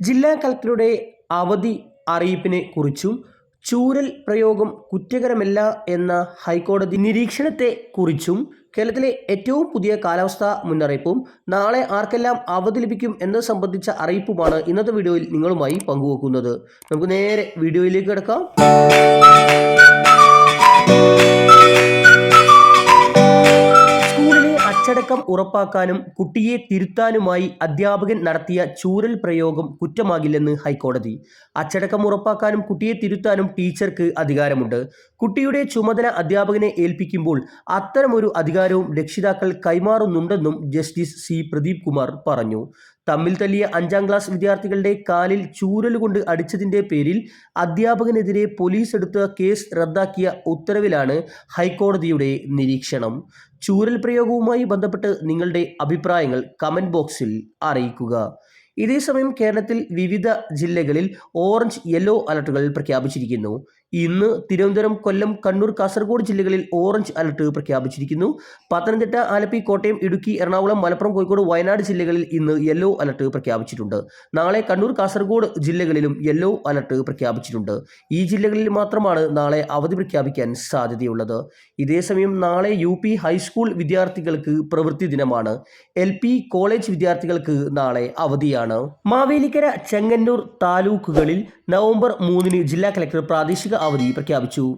ജില്ലാ കളക്ടറുടെ അവധി അറിയിപ്പിനെ കുറിച്ചും ചൂരൽ പ്രയോഗം കുറ്റകരമല്ല എന്ന ഹൈക്കോടതി നിരീക്ഷണത്തെ കുറിച്ചും കേരളത്തിലെ ഏറ്റവും പുതിയ കാലാവസ്ഥാ മുന്നറിയിപ്പും നാളെ ആർക്കെല്ലാം അവധി ലഭിക്കും എന്നത് സംബന്ധിച്ച അറിയിപ്പുമാണ് ഇന്നത്തെ വീഡിയോയിൽ നിങ്ങളുമായി പങ്കുവെക്കുന്നത്. നമുക്ക് നേരെ വീഡിയോയിലേക്ക് കിടക്കാം. അച്ചടക്കം ഉറപ്പാക്കാനും കുട്ടിയെ തിരുത്താനുമായി അധ്യാപകൻ നടത്തിയ ചൂരൽ പ്രയോഗം കുറ്റമാകില്ലെന്ന് ഹൈക്കോടതി. അച്ചടക്കം ഉറപ്പാക്കാനും കുട്ടിയെ തിരുത്താനും ടീച്ചർക്ക് അധികാരമുണ്ട്. കുട്ടിയുടെ ചുമതല അധ്യാപകനെ ഏൽപ്പിക്കുമ്പോൾ അത്തരമൊരു അധികാരവും രക്ഷിതാക്കൾ കൈമാറുന്നുണ്ടെന്നും ജസ്റ്റിസ് സി. പ്രദീപ് കുമാർ പറഞ്ഞു. തമ്മിൽ തല്ലിയ അഞ്ചാം ക്ലാസ് വിദ്യാർത്ഥികളുടെ കാലിൽ ചൂരലുകൊണ്ട് അടിച്ചതിന്റെ പേരിൽ അധ്യാപകനെതിരെ പോലീസ് എടുത്ത കേസ് റദ്ദാക്കിയ ഉത്തരവിലാണ് ഹൈക്കോടതിയുടെ നിരീക്ഷണം. ചൂരൽ പ്രയോഗവുമായി ബന്ധപ്പെട്ട് നിങ്ങളുടെ അഭിപ്രായങ്ങൾ കമന്റ് ബോക്സിൽ അറിയിക്കുക. ഇതേസമയം കേരളത്തിൽ വിവിധ ജില്ലകളിൽ ഓറഞ്ച് യെല്ലോ അലർട്ടുകൾ പ്രഖ്യാപിച്ചിരിക്കുന്നു. ഇന്ന് തിരുവനന്തപുരം കൊല്ലം കണ്ണൂർ കാസർഗോഡ് ജില്ലകളിൽ ഓറഞ്ച് അലർട്ട് പ്രഖ്യാപിച്ചിരിക്കുന്നു. പത്തനംതിട്ട ആലപ്പി കോട്ടയം ഇടുക്കി എറണാകുളം മലപ്പുറം കോഴിക്കോട് വയനാട് ജില്ലകളിൽ ഇന്ന് യെല്ലോ അലർട്ട് പ്രഖ്യാപിച്ചിട്ടുണ്ട്. നാളെ കണ്ണൂർ കാസർഗോഡ് ജില്ലകളിലും യെല്ലോ അലർട്ട് പ്രഖ്യാപിച്ചിട്ടുണ്ട്. ഈ ജില്ലകളിൽ മാത്രമാണ് നാളെ അവധി പ്രഖ്യാപിക്കാൻ സാധ്യതയുള്ളത്. ഇതേസമയം നാളെ യു പി ഹൈസ്കൂൾ വിദ്യാർത്ഥികൾക്ക് പ്രവൃത്തി ദിനമാണ്. എൽ പി കോളേജ് വിദ്യാർത്ഥികൾക്ക് നാളെ അവധിയാണ്. മാവേലിക്കര ചെങ്ങന്നൂർ താലൂക്കുകളിൽ നവംബർ മൂന്നിന് ജില്ലാ കലക്ടർ പ്രാദേശിക അവധി പ്രഖ്യാപിച്ചു.